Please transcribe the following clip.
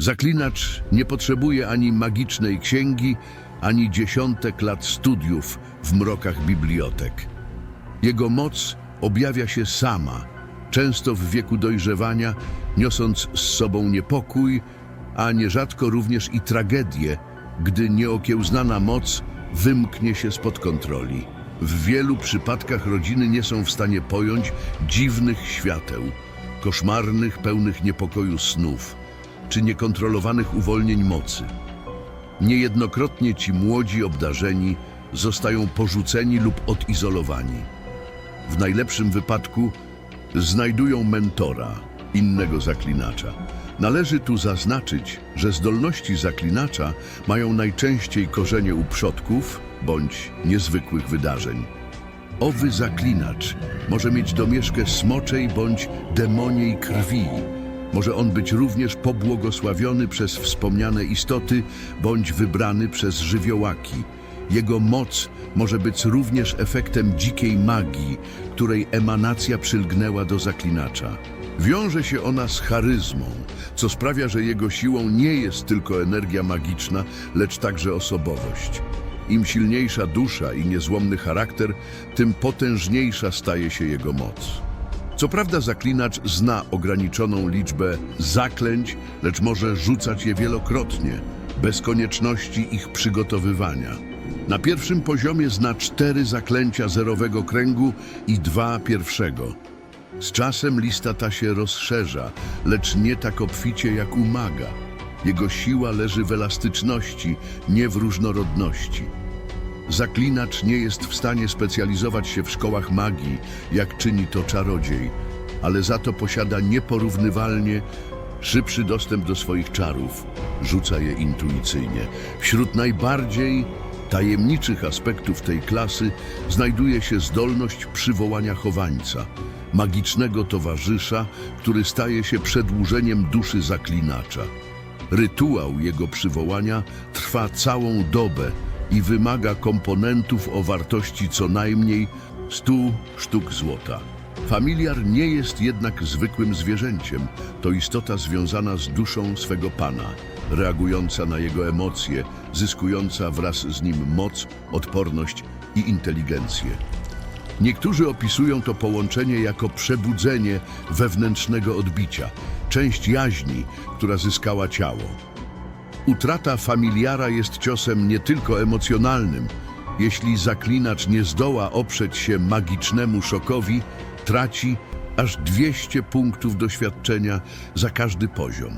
Zaklinacz nie potrzebuje ani magicznej księgi, ani dziesiątek lat studiów w mrokach bibliotek. Jego moc objawia się sama, często w wieku dojrzewania, niosąc z sobą niepokój, a nierzadko również i tragedię, gdy nieokiełznana moc wymknie się spod kontroli. W wielu przypadkach rodziny nie są w stanie pojąć dziwnych świateł, koszmarnych, pełnych niepokoju snów, czy niekontrolowanych uwolnień mocy. Niejednokrotnie ci młodzi obdarzeni zostają porzuceni lub odizolowani. W najlepszym wypadku znajdują mentora, innego zaklinacza. Należy tu zaznaczyć, że zdolności zaklinacza mają najczęściej korzenie u przodków bądź niezwykłych wydarzeń. Owy zaklinacz może mieć domieszkę smoczej bądź demoniej krwi. Może on być również pobłogosławiony przez wspomniane istoty bądź wybrany przez żywiołaki. Jego moc może być również efektem dzikiej magii, której emanacja przylgnęła do zaklinacza. Wiąże się ona z charyzmą, co sprawia, że jego siłą nie jest tylko energia magiczna, lecz także osobowość. Im silniejsza dusza i niezłomny charakter, tym potężniejsza staje się jego moc. Co prawda zaklinacz zna ograniczoną liczbę zaklęć, lecz może rzucać je wielokrotnie, bez konieczności ich przygotowywania. Na pierwszym poziomie zna cztery zaklęcia zerowego kręgu i dwa pierwszego. Z czasem lista ta się rozszerza, lecz nie tak obficie jak u maga. Jego siła leży w elastyczności, nie w różnorodności. Zaklinacz nie jest w stanie specjalizować się w szkołach magii, jak czyni to czarodziej, ale za to posiada nieporównywalnie szybszy dostęp do swoich czarów, rzuca je intuicyjnie. Wśród najbardziej tajemniczych aspektów tej klasy znajduje się zdolność przywołania chowańca, magicznego towarzysza, który staje się przedłużeniem duszy zaklinacza. Rytuał jego przywołania trwa całą dobę i wymaga komponentów o wartości co najmniej 100 sztuk złota. Familiar nie jest jednak zwykłym zwierzęciem, to istota związana z duszą swego pana, reagująca na jego emocje, zyskująca wraz z nim moc, odporność i inteligencję. Niektórzy opisują to połączenie jako przebudzenie wewnętrznego odbicia, część jaźni, która zyskała ciało. Utrata familiara jest ciosem nie tylko emocjonalnym. Jeśli zaklinacz nie zdoła oprzeć się magicznemu szokowi, traci aż 200 punktów doświadczenia za każdy poziom.